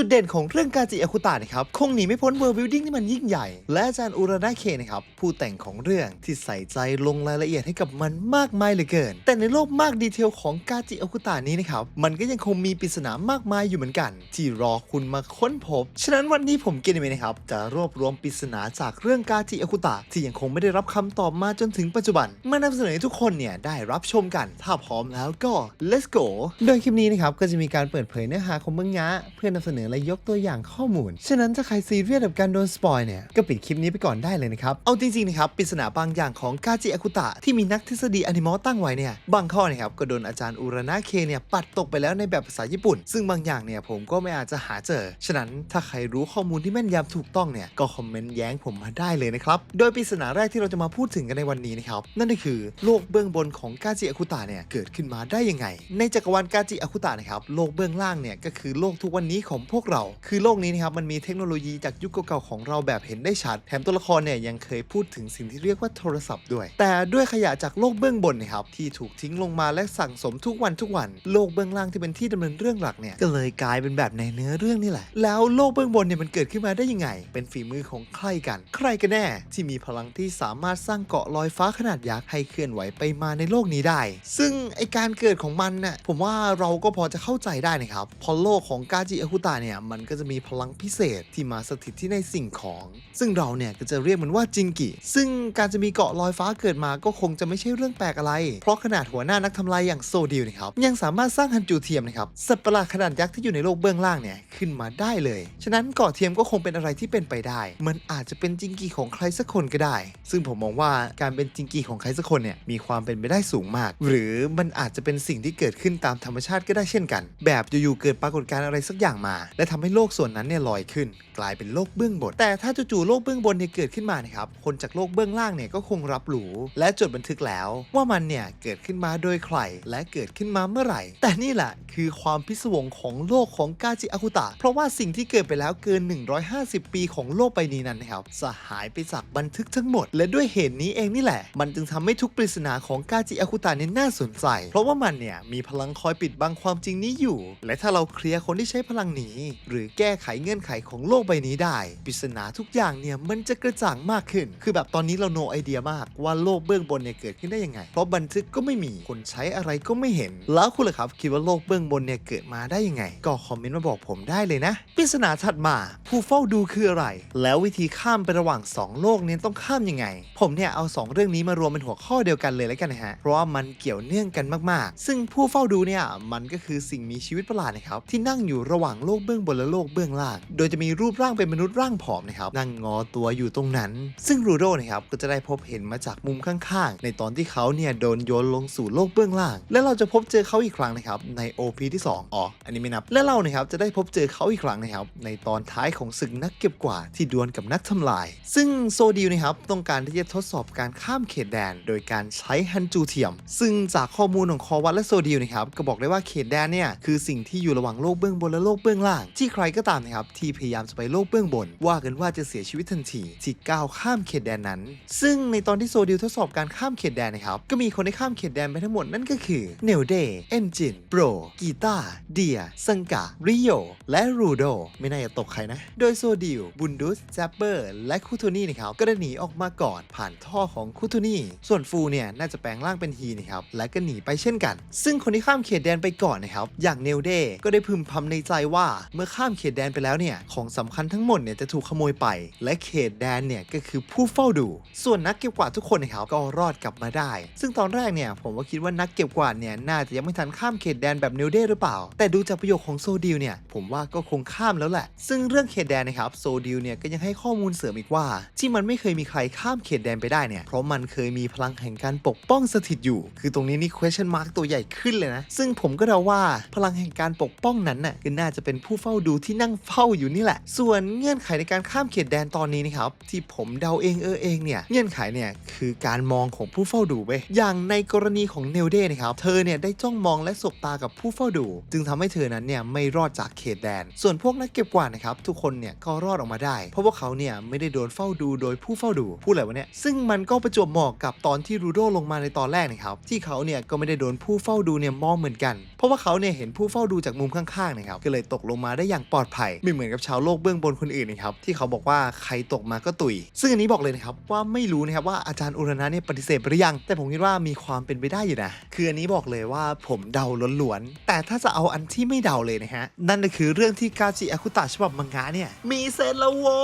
จุดเด่นของเรื่องกาจิอาคุตะนะครับ คงหนีไม่พ้นเวอร์บิวดิ้งที่มันยิ่งใหญ่ และอาจารย์อุรานาเคนะครับ ผู้แต่งของเรื่องที่ใส่ใจลงรายละเอียดให้กับมันมากมายเหลือเกิน แต่ในโลกมากดีเทลของกาจิอาคุตะนี้นะครับ มันก็ยังคงมีปริศนามากมายอยู่เหมือนกัน ที่รอคุณมาค้นพบ ฉะนั้นวันนี้ผมเกนเมนะครับ จะรวบรวมปริศนาจากเรื่องกาจิอาคุตะที่ยังคงไม่ได้รับคำตอบมาจนถึงปัจจุบันมานำเสนอให้ทุกคนเนี่ยได้รับชมกัน ถ้าพร้อมแล้วก็ let's go โดยคลิปนี้นะครับก็จะมีการเปิดเผยเนื้อหาของมังงะเพื่อนำเสนอและยกตัวอย่างข้อมูล ฉะนั้นถ้าใครซีเรียสกับการโดนสปอยเนี่ย ก็ปิดคลิปนี้ไปก่อนได้เลยนะครับ เอาจริงๆนะครับปริศนาบางอย่างของกาจิอากุตะที่มีนักทฤษฎีอนิมอลตั้งไว้เนี่ย บางข้อนะครับก็โดนอาจารย์อุรานาเคเนี่ยปัดตกไปแล้วในแบบภาษาญี่ปุ่น ซึ่งบางอย่างเนี่ยผมก็ไม่อาจจะหาเจอ ฉะนั้นถ้าใครรู้ข้อมูลที่แม่นยำถูกต้องเนี่ยก็คอมเมนต์แย้งผมมาได้เลยนะครับ โดยปริศนาแรกที่เราจะมาพูดถึงกันในวันนี้นะครับนั่นก็คือโลกเบื้องบนของกาจิอากุตะเนี่ยเกิดขึ้นมาได้ยังไง ในจักรวาลกาจิอากุตะนะครับโลกเบื้องล่างเนี่ยก็คือโลกทุกวันนี้ของพวกเรา คือโลกนี้นะครับมันมีเทคโนโลยีจากยุคเก่าๆของเราแบบเห็นได้ชัด แถมตัวละครเนี่ยยังเคยพูดถึงสิ่งที่เรียกว่าโทรศัพท์ด้วย แต่ด้วยขยะจากโลกเบื้องบนนะครับที่ถูกทิ้งลงมาและสั่งสมทุกวันทุกวัน โลกเบื้องล่างที่เป็นที่ดำเนินเรื่องหลักเนี่ยก็เลยกลายเป็นแบบในเนื้อเรื่องนี่แหละ แล้วโลกเบื้องบนเนี่ยมันเกิดขึ้นมาได้ยังไง เป็นฝีมือของใครกัน ใครกันแน่ ที่มีพลังที่สามารถสร้างเกาะลอยฟ้าขนาดยักษ์ให้เคลื่อนไหวไปมาในโลกนี้ได้ ซึ่งไอการเกิดของมันน่ะผมว่าเราก็พอจะเข้าใจได้นะครับพอโลกของกาจิอาคุตะเนี่ย มันก็จะมีพลังพิเศษที่มาสถิตที่ในสิ่งของ ซึ่งเราเนี่ยก็จะเรียกมันว่าจิงกิซึ่งการจะมีเกาะลอยฟ้าเกิดมาก็คงจะไม่ใช่เรื่องแปลกอะไร เพราะขนาดหัวหน้านักทำลายอย่างโซดิลนะครับยังสามารถสร้างฮันจูเทียมนะครับสัตว์ประหลาดขนาดยักษ์ที่อยู่ในโลกเบื้องล่างเนี่ยขึ้นมาได้เลย ฉะนั้นเกาะเทียมก็คงเป็นอะไรที่เป็นไปได้ มันอาจจะเป็นจิงกีของใครสักคนก็ได้ ซึ่งผมมองว่าการเป็นจิงกีของใครสักคนเนี่ยมีความเป็นไปได้สูงมาก หรือมันอาจจะเป็นสิ่งที่เกิดขึ้นตามธรรมชาติก็ได้เช่นกัน แบบอยู่ๆเกิดปรากฏการณ์อะไรสักอย่างมาและทำให้โลกส่วนนั้นเนี่ยลอยขึ้น กลายเป็นโลกเบื้องบน แต่ถ้าจู่ๆโลกเบื้องบนเนี่ยเกิดขึ้นมานะครับคนจากโลกเบื้องล่างเนี่ยก็คงรับรู้และจดบันทึกแล้ว ว่ามันเนี่ยเกิดขึ้นมาโดยใครและเกิดขึ้นมาเมื่อไหร่ แต่นี่แหละคือความพิศวงของโลกของกาจิอากุตะ เพราะว่าสิ่งที่เกิดไปแล้วเกิน 150 ปีของโลกใบนี้นั้นนะครับสหายไปจากบันทึกทั้งหมด และด้วยเหตุนี้เองนี่แหละ มันจึงทำให้ทุกปริศนาของกาจิอากุตะนี่น่าสนใจ เพราะว่ามันเนี่ยมีพลังคอยปิดบังความจริงนี้อยู่ และถ้าเราเคลียร์คนที่ใช้พลังนี้หรือแก้ไขเงื่อนไขของโลกใบนี้ได้ปริศนาทุกอย่างเนี่ยมันจะกระจ่างมากขึ้น คือแบบตอนนี้เราโนไอเดียมากว่าโลกเบื้องบนเนี่ยเกิดขึ้นได้ยังไง เพราะบันทึกก็ไม่มีคนใช้อะไรก็ไม่เห็น แล้วคุณล่ะครับคิดว่าโลกเบื้องบนเนี่ยเกิดมาได้ยังไง ก็คอมเมนต์มาบอกผมได้เลยนะปริศนาถัดมา ผู้เฝ้าดูคืออะไร แล้ววิธีข้ามไประหว่างสองโลกเนี่ยต้องข้ามยังไง ผมเนี่ยเอาสองเรื่องนี้มารวมเป็นหัวข้อเดียวกันเลยแล้วกันนะฮะเพราะว่ามันเกี่ยวเนื่องกันมากๆ ซึ่งผู้เฝ้าดูเนี่ยมันก็คือสิ่งมีชีวิตประหลาดนะครับที่นั่งอยู่ระหว่างโลกเบื้องบนและโลกเบื้องล่าง โดยจะมีรูปร่างเป็นมนุษย์ร่างผอมนะครับนั่งงอตัวอยู่ตรงนั้น ซึ่งรูโดนะครับก็จะได้พบเห็นมาจากมุมข้างๆ ในตอนที่เขาเนี่ยโดนโยนลงสู่โลกเบื้องล่าง และเราจะพบเจอเขาอีกครั้งนะครับใน OP ที่ 2 อ๋อ อันนี้ไม่นับ และเรานะครับจะได้พบเจอเขาอีกครั้งนะครับในตอนท้ายของศึกนักเก็บกวาดที่ดวลกับนักทำลาย ซึ่งโซดิวนะครับต้องการที่จะทดสอบการข้ามเขตแดน โดยการใช้ฮันจูเทียม ซึ่งจากข้อมูลของคอวัตและโซดิวนะครับก็บอกได้ว่าเขตแดนเนี่ยคือสิ่งที่อยู่ระหว่างโลกเบื้องบนและโลกเบื้องล่างที่ใครก็ตามนะครับที่พยายามจะไปโลกเบื้องบน ว่ากันว่าจะเสียชีวิตทันทีที่ก้าวข้ามเขตแดนนั้น ซึ่งในตอนที่โซดิวทดสอบการข้ามเขตแดนนะครับก็มีคนได้ข้ามเขตแดนไปทั้งหมดนั่นก็คือเนลเดเอนจินโปรกีตาเดียซังกะริโยและรูโดไม่น่าจะตกใครนะ โดยโซดิวบุนดุสแซปเปอร์และคูโทนี่นะครับก็ได้หนีออกมาก่อนผ่านท่อของคูโทนี่ส่วนฟูเนี่ยน่าจะแปลงร่างเป็นฮีนะครับและก็หนีไปเช่นกัน ซึ่งคนที่ข้ามเขตแดนไปก่อนนะครับอย่างเนลเดก็ได้พึมพำในใจว่าเมื่อข้ามเขตแดนไปแล้วเนี่ย ของสำคัญทั้งหมดเนี่ยจะถูกขโมยไป และเขตแดนเนี่ยก็คือผู้เฝ้าดู ส่วนนักเก็บกวาดทุกคนนะครับก็รอดกลับมาได้ ซึ่งตอนแรกเนี่ยผมว่าคิดว่านักเก็บกวาดเนี่ยน่าจะยังไม่ทันข้ามเขตแดนแบบเนลเดหรือเปล่า แต่ดูจากประโยคของโซดิลเนี่ยผมว่าก็คงข้ามแล้วแหละ ซึ่งเรื่องเขตแดนนะครับโซดิลเนี่ยก็ยังให้ข้อมูลเสริมอีกว่า ที่มันไม่เคยมีใครข้ามเขตแดนไปได้เนี่ยเพราะมันเคยมีพลังแห่งการปกป้องสถิตอยู่ คือตรงนี้นี่ question mark ตัวใหญ่ขึ้นเลยนะ ซึ่งผมก็เดาว่าพลังแห่งการปกป้องนั้นน่ะก็น่าจะเป็นผู้เฝ้าดูที่นั่งเฝ้าอยู่นี่แหละ ส่วนเงื่อนไขในการข้ามเขตแดนตอนนี้นะครับที่ผมเดาเองเออเองเนี่ยเงื่อนไขเนี่ยคือการมองของผู้เฝ้าดูเว้ยอย่างในกรณีของเนลเดนะครับเธอเนี่ยได้จ้องมองและสบตากับผู้เฝ้าดู จึงทำให้เธอนั้นเนี่ยไม่รอดจากเขตแดน ส่วนพวกนักเก็บกวาดนะครับทุกคนเนี่ยก็รอดออกมาได้ เพราะว่าเขาเนี่ยไม่ได้โดนเฝ้าดูโดยผู้เฝ้าดูพูดอะไรวะเนี่ยซึ่งมันก็ประจวบเหมาะกับตอนที่รูโดลงมาในตอนแรกนะครับที่เขาเนี่ยก็ไม่ได้โดนผู้เฝ้าดูเนี่ยมองเหมือนกันเพราะว่าเขาเนี่ยเห็นผู้เฝ้าดูจากมุมข้างๆนะครับก็เลยตกลงมาได้อย่างปลอดภัย ไม่เหมือนกับชาวโลกเบื้องบนคนอื่นนะครับที่เขาบอกว่าใครตกมาก็ตุย ซึ่งอันนี้บอกเลยนะครับว่าไม่รู้นะครับว่าอาจารย์อุรณะเนี่ยปฏิเสธไปหรือยัง แต่ผมคิดว่ามีความเป็นไปได้อยู่นะคืออันนี้บอกเลยว่าผมเดาล้วนๆแต่ถ้าจะเอาอันที่ไม่เดาเลยนะฮะนั่นก็คือเรื่องที่กาจิอาคุตะฉบับมังงะเนี่ยมีเซตแล้วโว้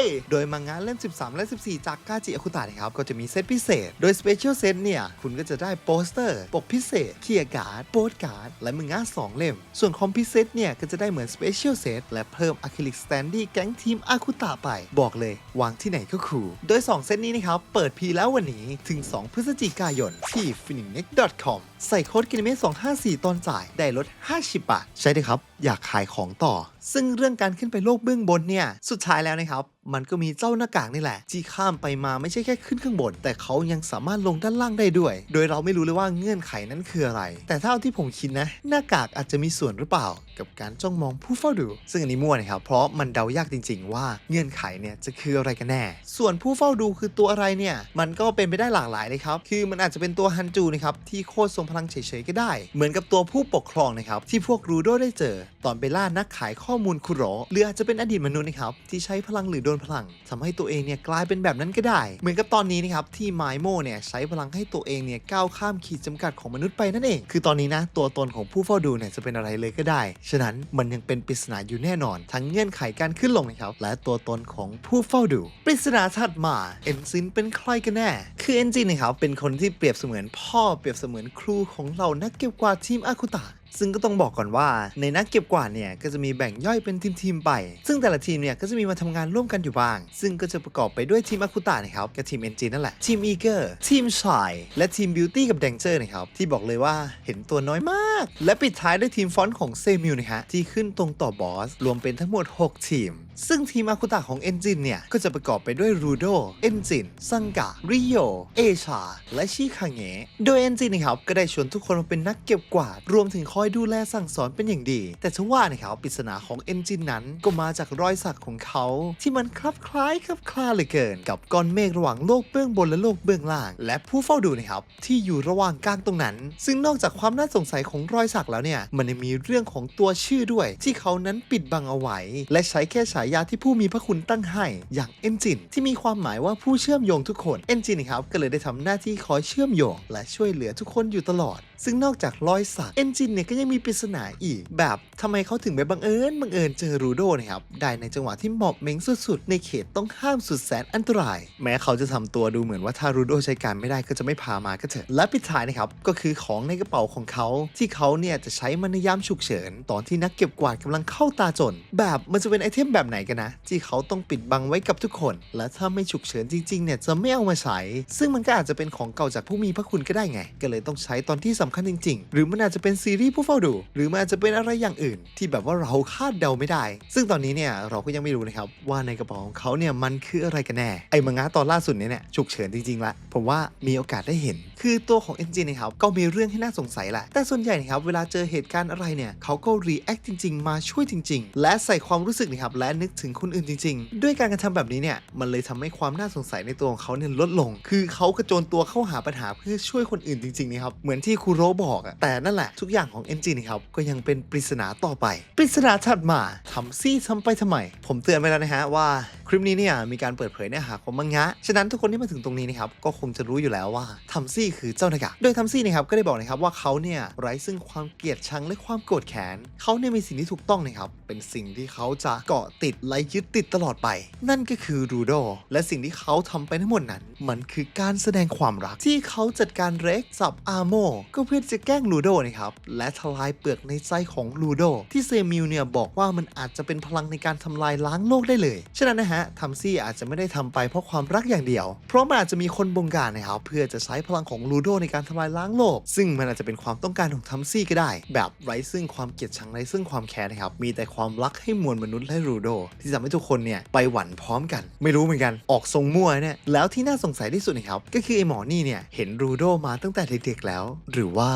ยโดยมังงะเล่ม 13 และ 14 จากกาจิอาคุตะนะครับก็จะมีเซตพิเศษ โดยสเปเชียลเซตเนี่ยคุณก็จะได้โปสเตอร์ปกพิเศษเคียร์การ์ดโปสการ์ดและมังงะ2เล่ม ส่วนคอมพิเซตเนี่ยก็จะได้เหมือนสเปเชียลเซตและเพิ่มอะคริลิกสแตนดี้แก๊งทีมอาคุตะไป บอกเลยวางที่ไหนก็คูลโดย 2 เซตนี้นะครับ เปิดพีแล้ววันนี้ถึง 2 พฤศจิกายนที่ f i n i n e x c o m ใส่โค้ดกินเมต254 ตอนจ่ายได้ลด 50 บาท ใช่เลยครับ อยากขายของต่อ ซึ่งเรื่องการขึ้นไปโลกเบื้องบนเนี่ย สุดท้ายแล้วนะครับ มันก็มีเจ้าหน้ากากนี่แหละ ที่ข้ามไปมาไม่ใช่แค่ขึ้นข้างบน แต่เขายังสามารถลงด้านล่างได้ด้วย โดยเราไม่รู้เลยว่าเงื่อนไขนั้นคืออะไร แต่เท่าที่ผมคิดนะ หน้ากากอาจจะมีส่วนหรือเปล่า กับการจ้องมองผู้เฝ้าดู ซึ่งอันนี้มั่วนะครับเพราะมันเดายากจริง ๆ ว่าเงื่อนไขเนี่ยจะคืออะไรกันแน่ ส่วนผู้เฝ้าดูคือตัวอะไรเนี่ยมันก็เป็นไปได้หลากหลายเลยครับคือมันอาจจะเป็นตัวฮันจูนะครับที่โคตรทรงพลังเฉยๆก็ได้ เหมือนกับตัวผู้ปกครองนะครับที่พวกรูโดได้เจอ ตอนไปล่านักขายข้อมูลคุโรหรืออาจจะเป็นอดีตมนุษย์นะครับที่ใช้พลังหรือโดนพลังทำให้ตัวเองเนี่ยกลายเป็นแบบนั้นก็ได้ เหมือนกับตอนนี้นะครับที่ไมโมเนี่ยใช้พลังให้ตัวเองเนี่ยก้าวข้ามขีดจำกัดของมนุษย์ไปนั่นเอง คือตอนนี้นะตัวตนของผู้เฝ้าดูเนี่ยจะเป็นอะไรเลยก็ได้ ฉะนั้นมันยังเป็นปริศนาอยู่แน่นอน ทั้งเงื่อนไขการขึ้นลงนะครับและตัวตนของผู้เฝ้าดู ปริศนาถัดมาเอนซินเป็นใครกันแน่ คือเอนจินนะครับเป็นคนที่เปรียบเสมือนพ่อเปรียบเสมือนครูของเรานักเก็บกวาดทีมอาคุตะซึ่งก็ต้องบอกก่อนว่าในนักเก็บกวาดเนี่ยก็จะมีแบ่งย่อยเป็นทีมๆไป ซึ่งแต่ละทีมเนี่ยก็จะมีมาทำงานร่วมกันอยู่บ้าง ซึ่งก็จะประกอบไปด้วยทีมอาคุตะนะครับกับทีมเอนจินนั่นแหละ ทีมอีเกอร์ทีมชายและทีมบิวตี้กับแดงเจอร์นะครับที่บอกเลยว่าเห็นตัวน้อยมาก และปิดท้ายด้วยทีมฟอนต์ของเซมิวนะฮะที่ขึ้นตรงต่อบอสรวมเป็นทั้งหมด 6 ทีม ซึ่งทีมอาคุตะของเอนจินเนี่ย ก็จะประกอบไปด้วยรูโดเอนจินซังกะริโยเอชา และชิคาเงะโดยเอนจินนะครับก็ได้ชวนทุกคนมาเป็นนักเก็บกวาด รวมถึงคอยดูแลสั่งสอนเป็นอย่างดี แต่ทว่านะครับปริศนาของเอนจินนั้นก็มาจากรอยสักของเขา ที่มันคลับคล้ายคลับคลาเหลือเกิน กับก้อนเมฆระหว่างโลกเบื้องบนและโลกเบื้องล่าง และผู้เฝ้าดูนะครับที่อยู่ระหว่างกลางตรงนั้น ซึ่งนอกจากความน่าสงสัยของรอยสักแล้วเนี่ยมันยังมีเรื่องของตัวชื่อด้วย ที่เขานั้นปิดบังเอาไว้ และใช้แค่ฉายาที่ผู้มีพระคุณตั้งให้ อย่างเอนจินที่มีความหมายว่าผู้เชื่อมโยงทุกคนเอนจินนะครับก็เลยได้ทำหน้าที่คอยเชื่อมโยง และช่วยเหลือทุกคนอยู่ตลอด ซึ่งนอกจากรอยสักเอนจินเนี่ยก็ยังมีปริศนาอีก แบบทำไมเขาถึงไปบังเอิญบังเอิญเจอรูโดนะครับได้ในจังหวะที่หมอบเม้งสุดๆ ในเขตต้องห้ามสุดแสนอันตราย แม้เขาจะทำตัวดูเหมือนว่าถ้ารูโดใช้การไม่ได้ก็จะไม่พามาก็เถอะและปิดท้ายนะครับก็คือของในกระเป๋าของเขา ที่เขาเนี่ยจะใช้มันในยามฉุกเฉิน ตอนที่นักเก็บกวาดกำลังเข้าตาจน แบบมันจะเป็นไอเทมแบบไหนกันนะ ที่เขาต้องปิดบังไว้กับทุกคน และถ้าไม่ฉุกเฉินจริงๆเนี่ยจะไม่เอามาใช้ซึ่งมันก็อาจจะเป็นของเก่าจากผู้มีพระคุณก็ได้ไง ก็เลยต้องใช้ตอนที่สำคัญจริง ๆ หรือมันอาจจะเป็นซีรีส์ผู้เฝ้าดู หรือมันอาจจะเป็นอะไรอย่างอื่น ที่แบบว่าเราคาดเดาไม่ได้ ซึ่งตอนนี้เนี่ยเราก็ยังไม่รู้นะครับว่าในกระเป๋าของเขาเนี่ยมันคืออะไรกันแน่ไอ้มังงะตอนล่าสุดเนี่ยเนี่ยฉุกเฉินจริงๆละผมว่ามีโอกาสได้เห็น คือตัวของเอนจินนะครับก็มีเรื่องที่น่าสงสัยแหละแต่ส่วนใหญ่นะครับเวลาเจอเหตุการณ์อะไรเนี่ยเขาก็รีแอคจริง ๆ มาช่วยจริง ๆ และใส่ความรู้สึกนะครับและนึกถึงคนอื่นจริง ๆ ด้วยการกระทำแบบนี้เนี่ยมันเลยทำให้ความน่าสงสัยในตัวของเขาเนี่ยลดลง คือเขากระโจนตัวเข้าหาปัญหาเพื่อช่วยคนอื่นจริงๆนะครับเหมือนที่คูโรบอกอะแต่นั่นแหละทุกอย่างของเอนจินนะครับก็ยังเป็นปริศนาต่อไป ปริศนาถัดมาทำซี่ทำไปทำไม ผมเตือนไปแล้วนะฮะว่าคลิปนี้เนี่ยมีการเปิดเผยเนื้อหาของมังงะ ฉะนั้นทุกคนที่มาถึงตรงนี้นะครับก็คงจะรู้อยู่แล้วว่าทำซี่คือเจ้าหน้ากากโดยทำซี่นะครับก็ได้บอกนะครับว่าเขาเนี่ยไร้ซึ่งความเกลียดชังและความโกรธแค้นเขาเนี่ยมีสิ่งที่ถูกต้องนะครับเป็นสิ่งที่เขาจะเกาะติดและยึดติดตลอดไป นั่นก็คือรูโดและสิ่งที่เขาทำไปทั้งหมดนั้น มันคือการแสดงความรักที่เขาจัดการเร็กสับอาโมก็เพื่อจะแกล้งลูโดนะครับและทลายเปลือกในใจของลูโดที่เซมิลเนี่ยบอกว่ามันอาจจะเป็นพลังในการทำลายล้างโลกได้เลย ฉะนั้นนะฮะทำซี่อาจจะไม่ได้ทำไปเพราะความรักอย่างเดียว เพราะมันอาจจะมีคนบงการนะครับเพื่อจะใช้พลังของลูโดในการทำลายล้างโลก ซึ่งมันอาจจะเป็นความต้องการของทัมซี่ก็ได้ แบบไร้ซึ่งความเกลียดชังไร้ซึ่งความแค้นนะครับมีแต่ความรักให้มวลมนุษย์และลูโดที่ทำให้ทุกคนเนี่ยไปหวั่นพร้อมกัน ไม่รู้เหมือนกันออกทรงมั่วเนี่ยแล้วที่น่าสงสัยที่สุดนะครับก็คือไอหมอนี่เนี่ยเห็นรูโดมาตั้งแต่เด็กๆแล้ว หรือว่า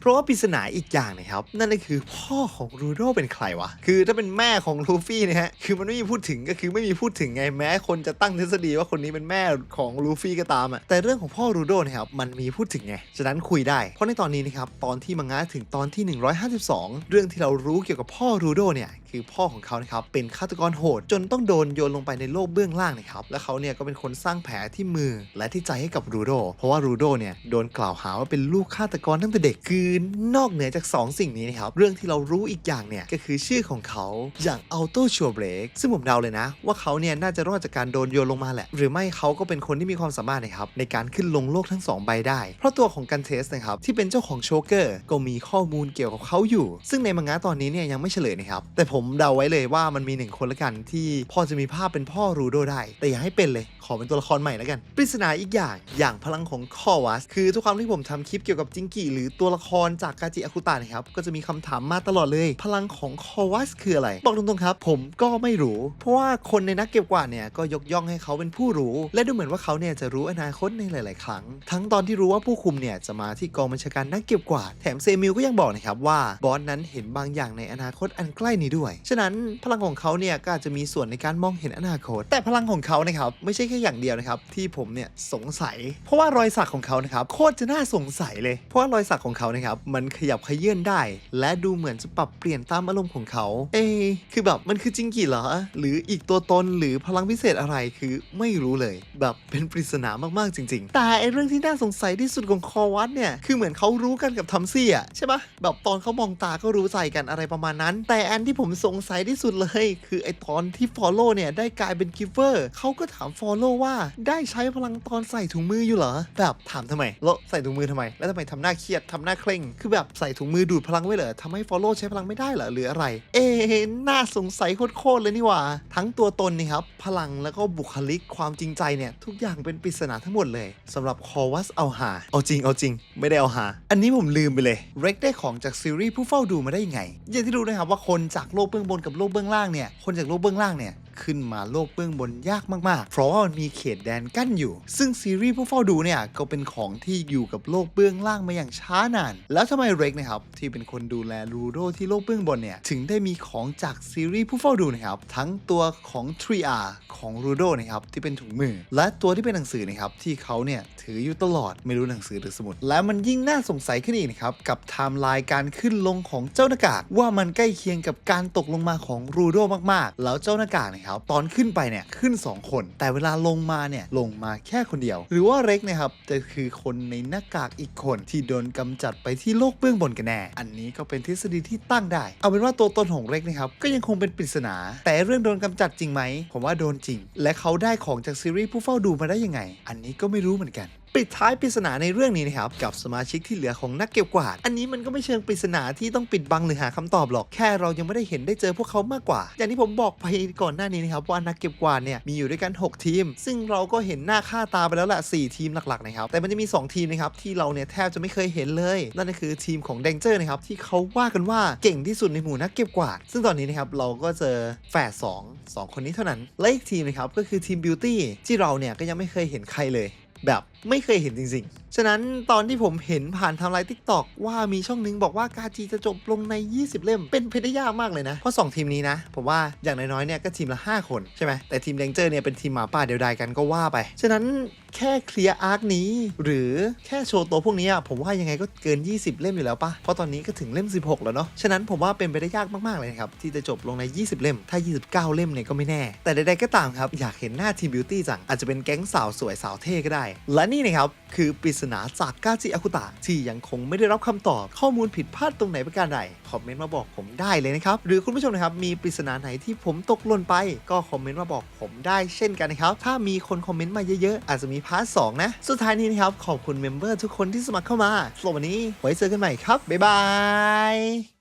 เพราะว่าปริศนาอีกอย่างนะครับ นั่นก็คือพ่อของรูโดเป็นใครวะคือถ้าเป็นแม่ของลูฟี่เนะฮะคือมันไม่มีพูดถึงก็คือไม่มีพูดถึงไงแม้คนจะตั้งทฤษฎีว่าคนนี้เป็นแม่ของลูฟี่ก็ตามอะแต่เรื่องของพ่อรูโดนะครับมันมีพูดถึงไงฉะนั้นคุยได้ เพราะในตอนนี้นะครับตอนที่มังงะถึงตอนที่ 152 เรื่องที่เรารู้เกี่ยวกับพ่อรูโดเนี่ย คือพ่อของเขานะครับเป็นฆาตกรโหด จนต้องโดนโยนลงไปในโลกเบื้องล่างนะครับและเขาเนี่ยก็เป็นคนสร้างแผลที่มือและที่ใจให้กับรูโดเพราะว่ารูโดเนี่ยโดนกล่าวหาว่าเป็นลูกฆาตกรตั้งแต่เด็กคือนอกเหนือจาก 2 สิ่งนี้นะครับเรื่องที่เรารู้อีกอย่างเนี่ยก็คือชื่อของเขาอย่างอัลโตชัวเบรกซึ่งผมเดาเลยนะ ว่าเขาเนี่ยน่าจะรอดจากการโดนโยนลงมาแหละ หรือไม่เขาก็เป็นคนที่มีความสามารถนะครับในการขึ้นลงโลกทั้งสองใบได้ เพราะตัวของกันเทสนะครับที่เป็นเจ้าของโชเกอร์ก็มีข้อมูลเกี่ยวกับเขาอยู่ ซึ่งในมังงะตอนนี้เนี่ยยังไม่เฉลยนะครับแต่ผมเดาไว้เลยว่ามันมีหนึ่งคนละกันที่พอจะมีภาพเป็นพ่อรูโดได้ แต่อย่าให้เป็นเลย ขอเป็นตัวละครใหม่แล้วกัน ปริศนาอีกอย่าง อย่างพลังของคอวัส คือทุกครั้งที่ผมทำคลิปเกี่ยวกับจิงกิหรือตัวละครจากกาจิอาคุตะนะครับ ก็จะมีคำถามมาตลอดเลย พลังของคอวัสคืออะไร บอกตรงๆครับ ผมก็ไม่รู้ เพราะว่าคนในนักเก็บกวาดเนี่ยก็ยกย่องให้เขาเป็นผู้รู้ และดูเหมือนว่าเขาเนี่ยจะรู้อนาคตในหลาย ๆ ครั้ง ทั้งตอนที่รู้ว่าผู้คุมเนี่ยจะมาที่กองบัญชาการนักเก็บกวาด แถมเซมิลก็ยังบอกนะครับว่าบอสนั้นเห็นบางอย่างในอนาคตอันใกล้นี้ด้วยฉะนั้นพลังของเขาเนี่ยก็อาจจะมีส่วนในการมองเห็นอนาคต แต่พลังของเขานะครับไม่ใช่แค่อย่างเดียวนะครับที่ผมเนี่ยสงสัย เพราะว่ารอยสักของเขานะครับโคตรจะน่าสงสัยเลย เพราะว่ารอยสักของเขานะครับมันขยับขยื่นได้ และดูเหมือนจะปรับเปลี่ยนตามอารมณ์ของเขา เอะคือแบบมันคือจิงกิเหรอ หรืออีกตัวตนหรือพลังพิเศษอะไรคือไม่รู้เลย แบบเป็นปริศนามากๆจริง ๆ แต่ไอเรื่องที่น่าสงสัยที่สุดของคอวัตเนี่ยคือเหมือนเขารู้กันกับทัมซี่อะใช่ปะแบบตอนเขามองตาก็รู้ใจกันอะไรประมาณนั้น แต่อันที่ผมสงสัยที่สุดเลย คือไอตอนที่ฟอลโล่เนี่ย ได้กลายเป็นกิฟเวอร์เขาก็ถามฟอลโล่ว่าได้ใช้พลังตอนใส่ถุงมืออยู่เหรอ แบบถามทำไมแล้วใส่ถุงมือทำไม แล้วทำไมทำหน้าเครียดทำหน้าเคร่ง คือแบบใส่ถุงมือดูดพลังไว้เหรอทำให้ฟอลโล่ใช้พลังไม่ได้เหรอหรืออะไร เอ๊น่าสงสัยโคตรๆเลยนี่หว่า ทั้งตัวตนนี่ครับพลังแล้วก็บุคลิกความจริงใจเนี่ยทุกอย่างเป็นปริศนาทั้งหมดเลยสำหรับคอวัสเอาหา เอาจริงเอาจริง ไม่ได้เอาหา อันนี้ผมลืมไปเลยเร็กได้ของจากซีรีส์ผู้เฝ้าดูมาได้ยังไงอย่างที่รู้นะครับว่าคนจากโลกกเบื้องบนกับโลกเบื้องล่างเนี่ยคนจากโลกเบื้องล่างเนี่ย ขึ้นมาโลกเบื้องบนยากมากๆ เพราะว่ามันมีเขตแดนกั้นอยู่ ซึ่งซีรีส์ผู้เฝ้าดูเนี่ยก็เป็นของที่อยู่กับโลกเบื้องล่างมาอย่างช้านาน แล้วทำไมเร็กนะครับที่เป็นคนดูแลรูโดที่โลกเบื้องบนเนี่ยถึงได้มีของจากซีรีส์ผู้เฝ้าดูนะครับทั้งตัวของ 3R ของรูโดนะครับที่เป็นถุงมือ และตัวที่เป็นหนังสือนะครับที่เขาเนี่ยถืออยู่ตลอดไม่รู้หนังสือหรือสมุด และมันยิ่งน่าสงสัยขึ้นอีกนะครับกับไทม์ไลน์การขึ้นลงของเจ้าหน้ากากว่ามันใกล้เคียงกับการตกลงมาของรูโดมากๆ แล้วเจ้าหน้ากากนะครับตอนขึ้นไปเนี่ยขึ้น 2 คน แต่เวลาลงมาเนี่ยลงมาแค่คนเดียว หรือว่าเร็กนะครับจะคือคนในหน้ากากอีกคนที่โดนกำจัดไปที่โลกเบื้องบนกันแน่ อันนี้ก็เป็นทฤษฎีที่ตั้งได้ เอาเป็นว่าตัวตนของเร็กนะครับก็ยังคงเป็นปริศนา แต่เรื่องโดนกำจัดจริงไหมผมว่าโดนจริง และเขาได้ของจากซีรีส์ผู้เฝ้าดูมาได้ยังไง อันนี้ก็ไม่รู้เหมือนกัน ปิดท้ายปริศนาในเรื่องนี้นะครับกับสมาชิกที่เหลือของนักเก็บกวาด อันนี้มันก็ไม่เชิงปริศนาที่ต้องปิดบังหรือหาคำตอบหรอกแค่เรายังไม่ได้เห็นได้เจอพวกเขามากกว่า อย่างที่ผมบอกไปก่อนหน้านี้นะครับว่านักเก็บกวาดเนี่ยมีอยู่ด้วยกัน 6 ทีม ซึ่งเราก็เห็นหน้าค่าตาไปแล้วแหละ4ทีมหลักๆนะครับแต่มันจะมี 2 ทีมนะครับที่เราเนี่ยแทบจะไม่เคยเห็นเลย นั่นก็คือทีมของแดงเจอร์นะครับที่เขาว่ากันว่าเก่งที่สุดในหมู่นักเก็บกวาด ซึ่งตอนนี้นะครับเราก็เจอแฝดสองสองคนนี้เท่านั้นและอีกทีมนะครับก็คือทีมบิวตี้ที่เราเนี่ยก็ยังไม่เคยเห็นใครเลย แบบ ไม่เคยเห็นจริงๆ ฉะนั้นตอนที่ผมเห็นผ่านทำลายทิกตอกว่ามีช่องนึงบอกว่ากาจีจะจบลงใน 20 เล่ม เป็นไปได้ยากมากเลยนะ เพราะ 2 ทีมนี้นะ ผมว่าอย่างน้อยๆเนี่ยก็ทีมละ 5 คนใช่ไหมแต่ทีมแดงเจอร์เนี่ยเป็นทีมหมาป่าเดียวดายกันก็ว่าไป ฉะนั้นแค่เคลียร์อาร์คนี้ หรือแค่โชว์ตัวพวกนี้อะผมว่ายังไงก็เกิน 20 เล่มอยู่แล้วปะเพราะตอนนี้ก็ถึงเล่ม 16 แล้วเนาะฉะนั้นผมว่าเป็นไปได้ยากมากๆเลยครับที่จะจบลงใน 20 เล่ม ถ้า 29 เล่มเนี่ยก็ไม่แน่ แต่ใดๆก็ตามครับอยากเห็นหน้าทีมบิวตี้จังอาจจะเป็นแก๊งสาวสวยสาวเท่ก็ได้และนี่นะครับคือปริศนาจากกาจิอากุตะที่ยังคงไม่ได้รับคำตอบข้อมูลผิดพลาดตรงไหนประการใดคอมเมนต์มาบอกผมได้เลยนะครับหรือคุณผู้ชมนะครับมีปริศนาไหนที่ผมตกหล่นไป ก็คอมเมนต์มาบอกผมได้เช่นกันนะครับถ้ามีคนคอมเมนต์มาเยอะๆ อาจจะมีพาร์ทสองนะสุดท้ายนี้นะครับขอบคุณเมมเบอร์ทุกคนที่สมัครเข้ามาสำหรับวันนี้ไว้เจอกันใหม่ครับบ๊ายบาย